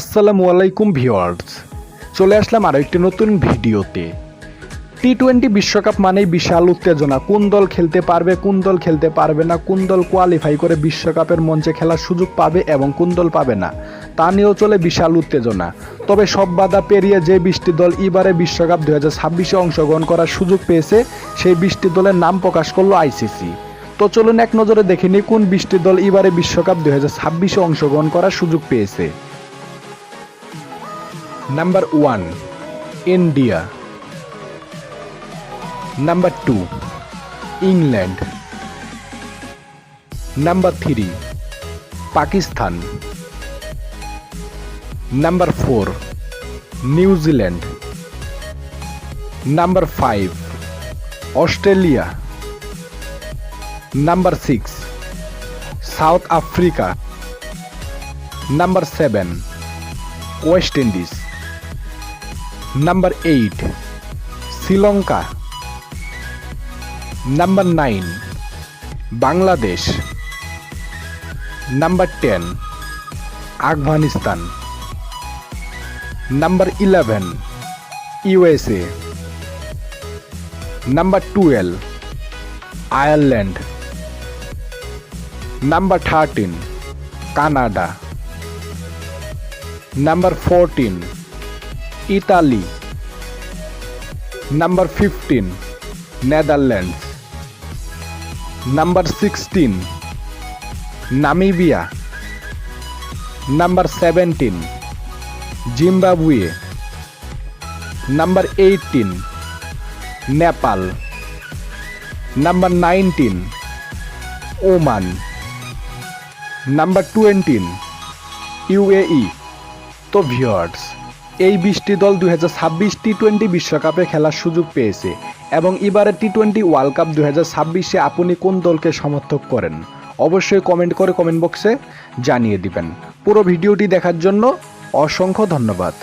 আসসালামু আলাইকুম ভিওয়ার্স চলে আসলাম আরও একটি নতুন ভিডিওতে। টি টোয়েন্টি বিশ্বকাপ মানেই বিশাল উত্তেজনা। কোন দল খেলতে পারবে, কোন দল খেলতে পারবে না, কোন দল কোয়ালিফাই করে বিশ্বকাপের মঞ্চে খেলার সুযোগ পাবে এবং কোন দল পাবে না, তা নিয়েও চলে বিশাল উত্তেজনা। তবে সব বাধা পেরিয়ে যে বৃষ্টি দল এবারে বিশ্বকাপ দু হাজার ছাব্বিশে অংশগ্রহণ করার সুযোগ পেয়েছে, সেই বৃষ্টি দলের নাম প্রকাশ করল আইসিসি তো চলুন এক নজরে দেখে নিই কোন বৃষ্টি দল এবারে বিশ্বকাপ দু হাজার ছাব্বিশে অংশগ্রহণ করার সুযোগ পেয়েছে। Number one India number two England number three Pakistan number four New Zealand number five Australia number six South Africa number seven West Indies number eight Sri Lanka number nine Bangladesh number ten Afghanistan number eleven USA number twelve Ireland number thirteen Canada number fourteen Italy. Number fifteen Netherlands number sixteen Namibia number seventeen Zimbabwe number eighteen Nepal number nineteen Oman number twenty UAE তো viewers এই বিশটি দল দু হাজার ছাব্বিশ T twenty বিশ্বকাপে খেলার সুযোগ পেয়েছে এবং এবারে টি টোয়েন্টি ওয়ার্ল্ড কাপ দু হাজার ছাব্বিশে আপনি কোন দলকে সমর্থক করেন? অবশ্যই কমেন্ট করে কমেন্ট বক্সে জানিয়ে দিবেন। পুরো ভিডিওটি দেখার জন্য অসংখ্য ধন্যবাদ।